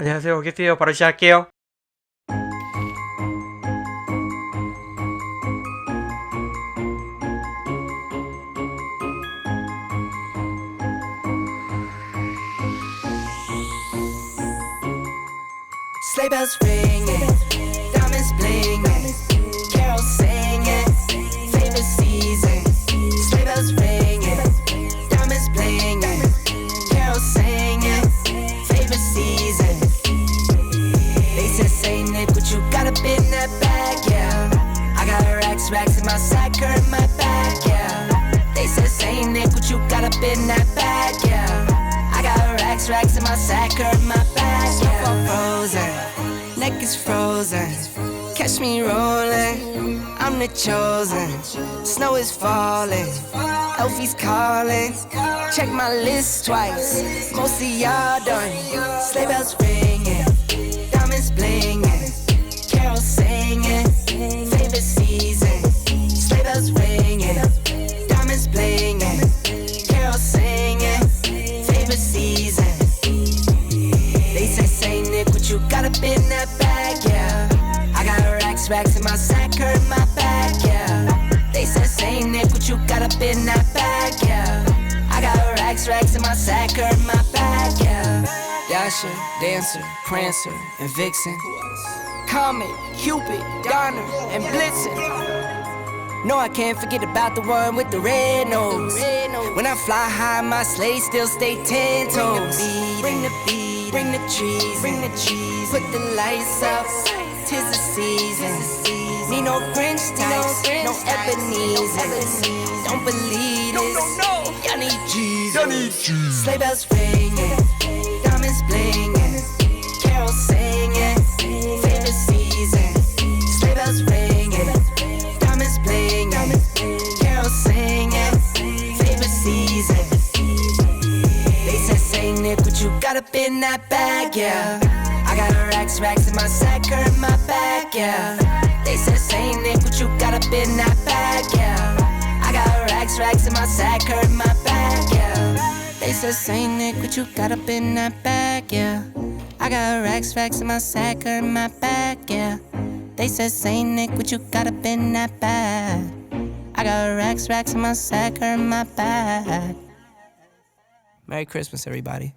안녕하세요 오겠어요 바로 시작할게요 Sleigh bells ringing, diamonds blinging, you got up in that bag? Yeah, I got a racks, racks in my sack, or in my bag. Yeah, they said, Saint Nick, what you got up in that bag? Yeah, I got a racks, racks in my sack, or in my bag. Yeah, frozen, neck is frozen. Catch me rolling, I'm the chosen. Snow is falling, Elfie's calling. Check my list twice, most of y'all done. Sleigh bells ringing, you got up in that bag? Yeah, I got racks, racks in my sack, in my bag. Yeah, they said, Saint Nick, what you got up in that bag? Yeah, I got racks, racks in my sack, in my bag. Yeah, Dasher, Dancer, Prancer, and Vixen. Comet, Cupid, Donner, and Blitzen. No, I can't forget about the one with the red nose. When I fly high, my sleigh still stay ten toes. Bring the beat, bring the trees, bring the cheese. Put the lights up, tis the season. Need no Grinch types, no Ebenezer. Don't believe this. Y'all need Jesus. Sleigh bells ringing, Nick, what you got up in that bag? Yeah, I got racks, racks in my sack, or in my bag. Yeah, they said, Saint Nick, what you got up in that bag? Yeah, I got racks, racks in my sack, or in my bag. Yeah, they said, Saint Nick, what you got up in that bag? Yeah, I got racks, racks in my sack, or in my bag. Yeah, they said, Saint Nick, what you got up in that bag? I got racks, racks in my sack, or in my bag. Merry Christmas, everybody.